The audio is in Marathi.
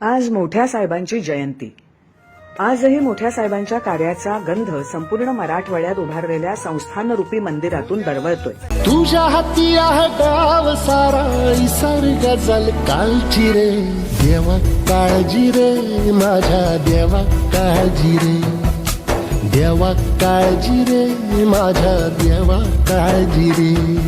आज मोठ्या साहेबांची जयंती. आजही मोठ्या साहेबांच्या कार्याचा गंध संपूर्ण मराठवाड्यात उभारलेल्या संस्थानरूपी मंदिरातून दरवळतोय. तुझ्या हाती आहे गाव सारा इसार गजल कालची रे. देवा काळजी रे माझ्या देवा काळजी रे. देवा काळजी रे माझ्या देवा काळजी रे.